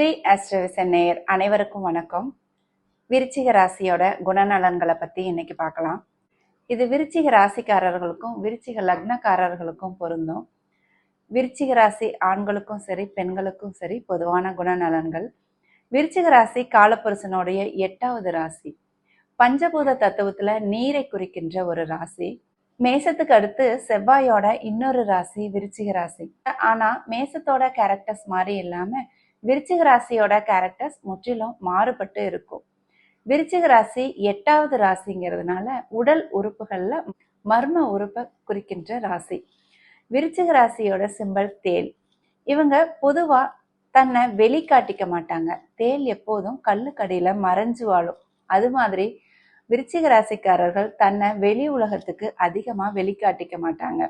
ஸ்ரீ ஆஸ்ட்ரவிசன் நேயர் அனைவருக்கும் வணக்கம். விருச்சிக ராசியோட குணநலன்களை பற்றி இன்னைக்கு பார்க்கலாம். இது விருச்சிக ராசிக்காரர்களுக்கும் விருச்சிக லக்னக்காரர்களுக்கும் பொருந்தும். விருச்சிக ராசி ஆண்களுக்கும் சரி பெண்களுக்கும் சரி பொதுவான குணநலன்கள். விருச்சிக ராசி காலப்புருஷனுடைய எட்டாவது ராசி. பஞ்சபூத தத்துவத்துல நீரை குறிக்கின்ற ஒரு ராசி. மேசத்துக்கு அடுத்து செவ்வாயோட இன்னொரு ராசி விருச்சிக ராசி. ஆனா மேசத்தோட கேரக்டர்ஸ் மாதிரி இல்லாம விருச்சிக ராசியோட கேரக்டர்ஸ் முற்றிலும் மாறுபட்டு இருக்கும். விருச்சிக ராசி எட்டாவது ராசிங்கிறதுனால உடல் உறுப்புகள்ல மர்ம உறுப்பை குறிக்கின்ற ராசி. விருச்சிக ராசியோட சிம்பல் தேல் இவங்க பொதுவா தன்னை வெளிக்காட்டிக்க மாட்டாங்க. தேல் எப்போதும் கல்லுக்கடியில மறைஞ்சு வாழும். அது மாதிரி விருச்சிக ராசிக்காரர்கள் தன்னை வெளி உலகத்துக்கு அதிகமா வெளிக்காட்டிக்க மாட்டாங்க.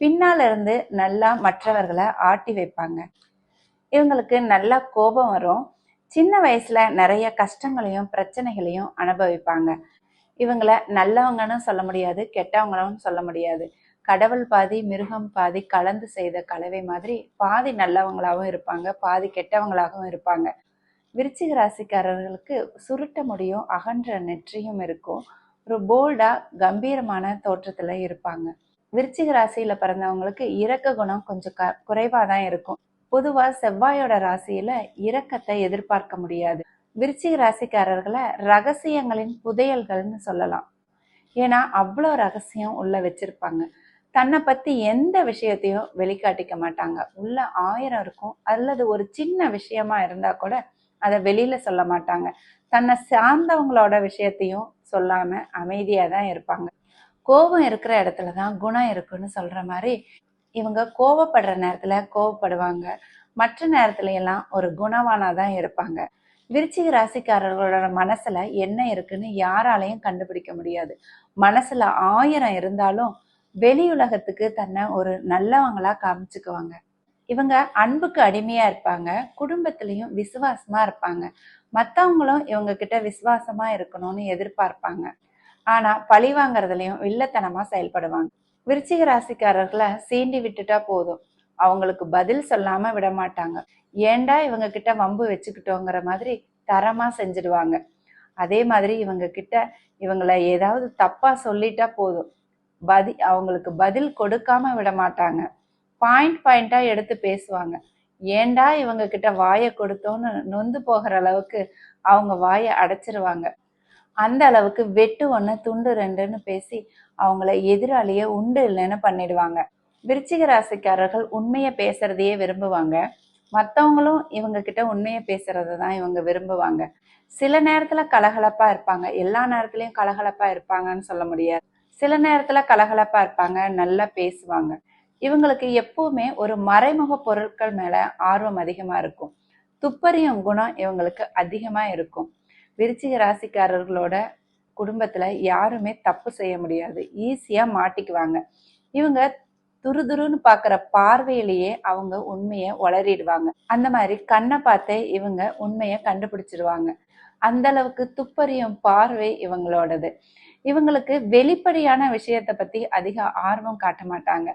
பின்னால இருந்து நல்லா மற்றவர்களை ஆட்டி வைப்பாங்க. இவங்களுக்கு நல்லா கோபம் வரும். சின்ன வயசுல நிறைய கஷ்டங்களையும் பிரச்சனைகளையும் அனுபவிப்பாங்க. இவங்களை நல்லவங்கன்னு சொல்ல முடியாது கெட்டவங்களும் சொல்ல முடியாது. கடவுள் பாதி மிருகம் பாதி கலந்து செய்த கலவை மாதிரி பாதி நல்லவங்களாகவும் இருப்பாங்க பாதி கெட்டவங்களாகவும் இருப்பாங்க. விருச்சிக ராசிக்காரர்களுக்கு சுருட்ட முடியும் அகன்ற நெற்றியும் இருக்கும். ஒரு போல்டா கம்பீரமான தோற்றத்துல இருப்பாங்க. விருச்சிக ராசியில பிறந்தவங்களுக்கு இரக்க குணம் கொஞ்சம் க குறைவாக தான் இருக்கும். பொதுவா செவ்வாயோட ராசியில இரக்கத்தை எதிர்பார்க்க முடியாது. விருச்சிக ராசிக்காரர்களை ரகசியங்களின் புதையல்கள்னு சொல்லலாம். ஏன்னா அவ்வளோ ரகசியம் உள்ள வச்சிருப்பாங்க. தன்னை பத்தி எந்த விஷயத்தையும் வெளிக்காட்டிக்க மாட்டாங்க. உள்ள ஆயிரம் இருக்கும். அல்லது ஒரு சின்ன விஷயமா இருந்தா கூட அதை வெளியில சொல்ல மாட்டாங்க. தன்னை சார்ந்தவங்களோட விஷயத்தையும் சொல்லாம அமைதியா தான் இருப்பாங்க. கோபம் இருக்கிற இடத்துல தான் குணம் இருக்குன்னு சொல்ற மாதிரி இவங்க கோவப்படுற நேரத்துல கோவப்படுவாங்க. மற்ற நேரத்துல எல்லாம் ஒரு குணவானா தான் இருப்பாங்க. விருச்சிக ராசிக்காரர்களோட மனசுல என்ன இருக்குன்னு யாராலையும் கண்டுபிடிக்க முடியாது. மனசுல ஆயிரம் இருந்தாலும் வெளி உலகத்துக்கு தன்னை ஒரு நல்லவங்களா காமிச்சுக்குவாங்க. இவங்க அன்புக்கு அடிமையா இருப்பாங்க. குடும்பத்திலையும் விசுவாசமா இருப்பாங்க. மத்தவங்களும் இவங்க கிட்ட விசுவாசமா இருக்கணும்னு எதிர்பார்ப்பாங்க. ஆனா பழி வாங்குறதுலயும் வில்லத்தனமா செயல்படுவாங்க. விருச்சிக ராசிக்காரர்களை சீண்டி விட்டுட்டா போதும். அவங்களுக்கு பதில் சொல்லாம விட மாட்டாங்க. ஏண்டா இவங்க கிட்ட வம்பு வச்சுக்கிட்டோங்கிற மாதிரி தரமா செஞ்சிடுவாங்க. அதே மாதிரி இவங்க கிட்ட இவங்களை ஏதாவது தப்பா சொல்லிட்டா போதும். பதி அவங்களுக்கு பதில் கொடுக்காம விட மாட்டாங்க. பாயிண்ட் பாயிண்டா எடுத்து பேசுவாங்க. ஏண்டா இவங்க கிட்ட வாயை கொடுத்தோன்னு நொந்து போகிற அளவுக்கு அவங்க வாயை அடைச்சிருவாங்க. அந்த அளவுக்கு வெட்டு ஒன்று துண்டு ரெண்டுன்னு பேசி அவங்கள எதிராளியே உண்டு இல்லைன்னு பண்ணிடுவாங்க. விருச்சிக ராசிக்காரர்கள் உண்மையை பேசுறதையே விரும்புவாங்க. மற்றவங்களும் இவங்க கிட்ட உண்மையை பேசுறதை தான் இவங்க விரும்புவாங்க. சில நேரத்துல கலகலப்பா இருப்பாங்க. எல்லா நேரத்துலையும் கலகலப்பா இருப்பாங்கன்னு சொல்ல முடியாது. சில நேரத்துல கலகலப்பா இருப்பாங்க நல்லா பேசுவாங்க. இவங்களுக்கு எப்பவுமே ஒரு மறைமுக பொருட்கள் மேல ஆர்வம் அதிகமா இருக்கும். துப்பறியும் குணம் இவங்களுக்கு அதிகமா இருக்கும். விருச்சிக ராசிக்காரர்களோட குடும்பத்துல யாருமே தப்பு செய்ய முடியாது. ஈஸியா மாட்டிக்குவாங்க. இவங்க துருதுருன்னு பாக்குற பார்வையிலேயே அவங்க உண்மையை உளறிடுவாங்க அந்த மாதிரி கண்ணை பார்த்தே இவங்க உண்மையை கண்டுபிடிச்சிடுவாங்க அந்த அளவுக்கு துப்பறியும் பார்வை இவங்களோடது. இவங்களுக்கு வெளிப்படையான விஷயத்த பத்தி அதிக ஆர்வம் காட்ட மாட்டாங்க.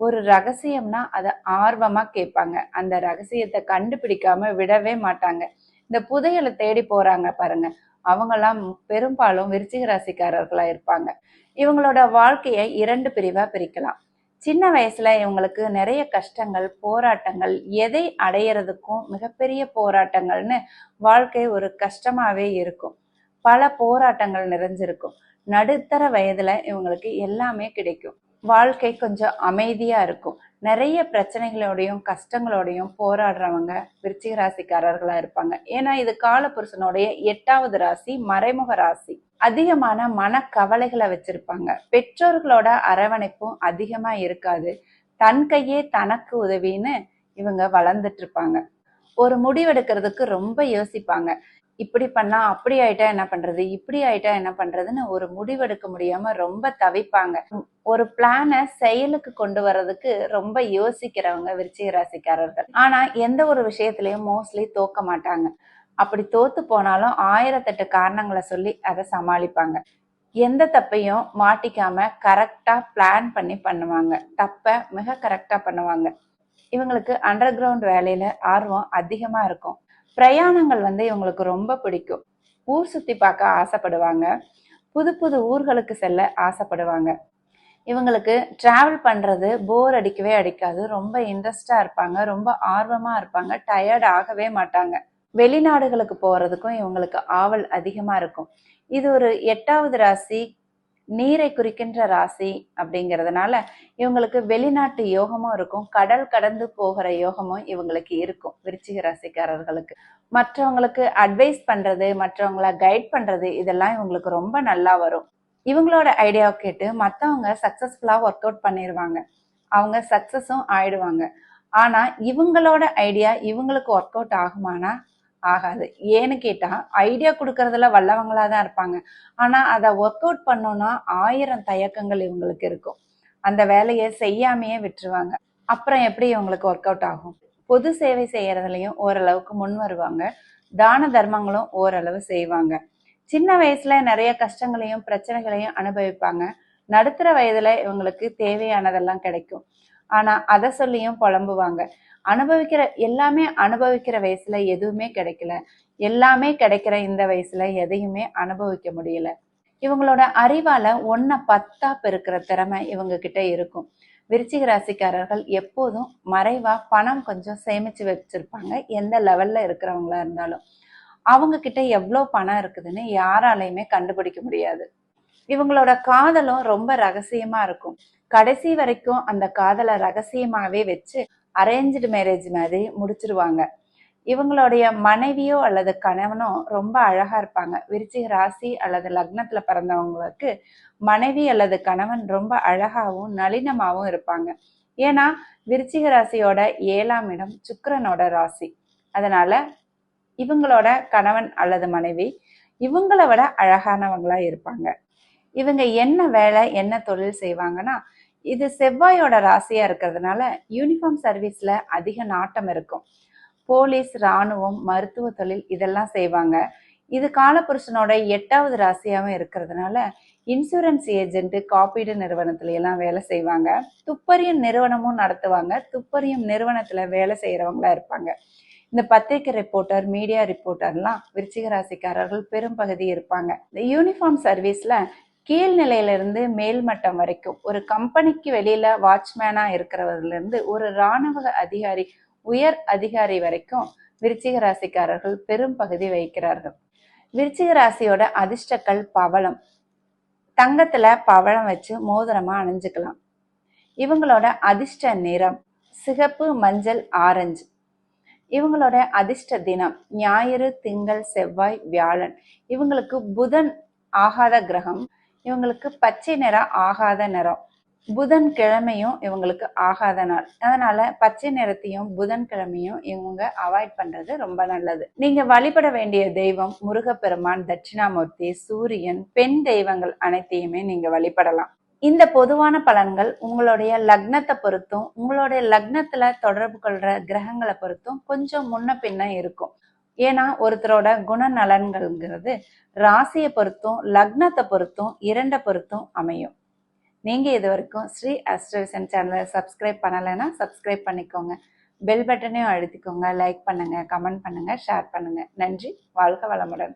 ஒரு ரகசியம்னா அதை ஆர்வமா கேட்பாங்க. அந்த ரகசியத்தை கண்டுபிடிக்காம விடவே மாட்டாங்க. இந்த புதையலை தேடி போறாங்க பாருங்க. அவங்கெல்லாம் பெரும்பாலும் விருச்சிக ராசிக்காரர்களா இருப்பாங்க. இவங்களோட வாழ்க்கையை இரண்டு பிரிவா பிரிக்கலாம். சின்ன வயசுல இவங்களுக்கு நிறைய கஷ்டங்கள் போராட்டங்கள் எதை அடையிறதுக்கும் மிகப்பெரிய போராட்டங்கள்னு வாழ்க்கை ஒரு கஷ்டமாவே இருக்கும். பல போராட்டங்கள் நிறைஞ்சிருக்கும். நடுத்தர வயதுல இவங்களுக்கு எல்லாமே கிடைக்கும். வாழ்க்கை கொஞ்சம் அமைதியா இருக்கும். நிறைய பிரச்சனைகளோடையும் கஷ்டங்களோடையும் போராடுறவங்க விருச்சிக ராசிக்காரர்களா இருப்பாங்க. ஏன்னா இது காலபுருஷனுடைய எட்டாவது ராசி மறைமுக ராசி. அதிகமான மனக்கவலைகளை வச்சிருப்பாங்க. பெற்றோர்களோட அரவணைப்பும் அதிகமா இருக்காது. தன் கையே தனக்கு உதவின்னு இவங்க வளர்ந்துட்டு இருப்பாங்க. ஒரு முடிவெடுக்கிறதுக்கு ரொம்ப யோசிப்பாங்க. இப்படி பண்ணா அப்படி ஆயிட்டா என்ன பண்றது? இப்படி ஆயிட்டா என்ன பண்றதுன்னு ஒரு முடிவெடுக்க முடியாம ரொம்ப தவிப்பாங்க. ஒரு பிளானை செயலுக்கு கொண்டு வர்றதுக்கு ரொம்ப யோசிக்கிறவங்க விருச்சிக ராசிக்காரர்கள். ஆனா எந்த ஒரு விஷயத்திலயும் மோஸ்ட்லி தோக்க மாட்டாங்க. அப்படி தோத்து போனாலும் ஆயிரத்தெட்டு காரணங்களை சொல்லி அதை சமாளிப்பாங்க. எந்த தப்பையும் மாட்டிக்காம கரெக்டா பிளான் பண்ணி பண்ணுவாங்க. தப்ப மிக கரெக்டா பண்ணுவாங்க. இவங்களுக்கு அண்டர் கிரவுண்ட் வேலையில ஆர்வம் அதிகமா இருக்கும். பிரயாணங்கள் வந்து இவங்களுக்கு ரொம்ப பிடிக்கும். ஊர் சுத்தி பார்க்க ஆசைப்படுவாங்க. புது புது ஊர்களுக்கு செல்ல ஆசைப்படுவாங்க. இவங்களுக்கு டிராவல் பண்றது போர் அடிக்கவே அடிக்காது. ரொம்ப இன்ட்ரெஸ்டா இருப்பாங்க. ரொம்ப ஆர்வமா இருப்பாங்க. டயர்ட் ஆகவே மாட்டாங்க. வெளிநாடுகளுக்கு போறதுக்கும் இவங்களுக்கு ஆவல் அதிகமா இருக்கும். இது ஒரு எட்டாவது ராசி நீரை குறிக்கின்ற ராசி அப்படிங்கிறதுனால இவங்களுக்கு வெளிநாட்டு யோகமும் இருக்கும். கடல் கடந்து போகிற யோகமும் இவங்களுக்கு இருக்கும். விருச்சிக ராசிக்காரர்களுக்கு. மற்றவங்களுக்கு அட்வைஸ் பண்றது மற்றவங்கள கைட் பண்றது இதெல்லாம் இவங்களுக்கு ரொம்ப நல்லா வரும். இவங்களோட ஐடியாவை கேட்டு மற்றவங்க சக்சஸ்ஃபுல்லா ஒர்க் அவுட் பண்ணிடுவாங்க அவங்க சக்சஸும் ஆயிடுவாங்க. ஆனா இவங்களோட ஐடியா இவங்களுக்கு ஒர்க் அவுட் ஆகுமானா ஆகாது. ஏன்னு கேட்டா ஐடியா கொடுக்கறதுல வல்லவங்களா தான் இருப்பாங்க. ஆனா அதை ஒர்க் அவுட் பண்ணோம்னா ஆயிரம் தயக்கங்கள் இவங்களுக்கு இருக்கும். அந்த வேலையை செய்யாமையே விட்டுருவாங்க. அப்புறம் எப்படி இவங்களுக்கு ஒர்க் அவுட் ஆகும்? பொது சேவை செய்யறதுலையும் ஓரளவுக்கு முன் வருவாங்க. தான தர்மங்களும் ஓரளவு செய்வாங்க. சின்ன வயசுல நிறைய கஷ்டங்களையும் பிரச்சனைகளையும் அனுபவிப்பாங்க. நடுத்தர வயதுல இவங்களுக்கு தேவையானதெல்லாம் கிடைக்கும். ஆனா அதை சொல்லியும் புலம்புவாங்க. அனுபவிக்கிற எல்லாமே அனுபவிக்கிற வயசுல எதுவுமே கிடைக்கல. எல்லாமே கிடைக்கிற இந்த வயசுல எதையுமே அனுபவிக்க முடியல. இவங்களோட அறிவால ஒன்ன பத்தா பெருக்கிற திறமை இவங்க கிட்ட இருக்கும். விருச்சிக ராசிக்காரர்கள் எப்போதும் மறைவா பணம் கொஞ்சம் சேமிச்சு வச்சிருப்பாங்க. எந்த லெவல்ல இருக்கிறவங்களா இருந்தாலும். அவங்க கிட்ட எவ்வளோ பணம் இருக்குதுன்னு யாராலையுமே கண்டுபிடிக்க முடியாது. இவங்களோட காதலும் ரொம்ப ரகசியமா இருக்கும். கடைசி வரைக்கும் அந்த காதலை ரகசியமாவே வச்சு அரேஞ்சு மேரேஜ் மாதிரி முடிச்சிருவாங்க. இவங்களுடைய மனைவியோ அல்லது கணவனோ ரொம்ப அழகா இருப்பாங்க. விருச்சிக ராசி அல்லது லக்னத்துல பிறந்தவங்களுக்கு மனைவி அல்லது கணவன் ரொம்ப அழகாவும் நளினமாவும் இருப்பாங்க. ஏன்னா விருச்சிக ராசியோட ஏழாம் இடம் சுக்கரனோட ராசி. அதனால இவங்களோட கணவன் அல்லது மனைவி இவங்கள விட அழகானவங்களா இருப்பாங்க. இவங்க என்ன வேலை என்ன தொழில் செய்வாங்கன்னா இது செவ்வாயோட ராசியா இருக்கிறதுனால யூனிஃபார்ம் சர்வீஸ்ல அதிக நாட்டம் இருக்கும். போலீஸ் ராணுவம் மருத்துவ தொழில் இதெல்லாம் செய்வாங்க. இது காலபுருஷனோட எட்டாவது ராசியாவும் இருக்கிறதுனால இன்சூரன்ஸ் ஏஜென்ட் காப்பீடு நிறுவனத்துல எல்லாம் வேலை செய்வாங்க. துப்பறியும் நிறுவனமும் நடத்துவாங்க. துப்பறியும் நிறுவனத்துல வேலை செய்யறவங்களா இருப்பாங்க. இந்த பத்திரிகை ரிப்போர்ட்டர் மீடியா ரிப்போர்ட்டர்லாம் விருச்சிக ராசிக்காரர்கள் பெரும்பகுதி இருப்பாங்க. இந்த யூனிஃபார்ம் சர்வீஸ்ல கீழ்நிலையில இருந்து மேல்மட்டம் வரைக்கும் ஒரு கம்பெனிக்கு வெளியில வாட்ச்மேனா இருக்கிறவர்ல இருந்து ஒரு ராணுவ அதிகாரி உயர் அதிகாரி வரைக்கும் விருச்சிக ராசிக்காரர்கள் பெரும் பகுதி வகிக்கிறார்கள். விருச்சிக ராசியோட அதிர்ஷ்டக்கள் பவளம். தங்கத்துல பவளம் வச்சு மோதிரமா அணிஞ்சுக்கலாம். இவங்களோட அதிர்ஷ்ட நிறம் சிகப்பு மஞ்சள் ஆரஞ்சு. இவங்களோட அதிர்ஷ்ட தினம் ஞாயிறு திங்கள் செவ்வாய் வியாழன். இவங்களுக்கு புதன் ஆகாத கிரகம் இவங்களுக்கு பச்சை நிறம் ஆகாத நிறம். புதன் கிழமையும் இவங்களுக்கு ஆகாத நாள். அதனால பச்சை நிறத்தையும் புதன் கிழமையும் இவங்க அவாய்ட் பண்றது ரொம்ப நல்லது. நீங்க வழிபட வேண்டிய தெய்வம் முருகப்பெருமான் தட்சிணாமூர்த்தி சூரியன் பெண் தெய்வங்கள் அனைத்தையுமே நீங்க வழிபடலாம். இந்த பொதுவான பலன்கள் உங்களுடைய லக்னத்தை பொறுத்தும் உங்களுடைய லக்னத்துல தொடர்பு கொள்ற கிரகங்களை பொறுத்தும் கொஞ்சம் முன்ன பின்ன இருக்கும். ஏன்னா ஒருத்தரோட குணநலன்கள்ங்கிறது ராசியை பொறுத்தும் லக்னத்தை பொறுத்தும் இரண்டை பொறுத்தும் அமையும். நீங்கள் இது வரைக்கும் ஸ்ரீ அஸ்ட்ரவிசன் சேனலை சப்ஸ்கிரைப் பண்ணலைன்னா சப்ஸ்கிரைப் பண்ணிக்கோங்க. பெல் பட்டனையும் அழுத்திக்கோங்க. லைக் பண்ணுங்கள் கமெண்ட் பண்ணுங்கள் ஷேர் பண்ணுங்கள் நன்றி. வாழ்க வளமுடன்.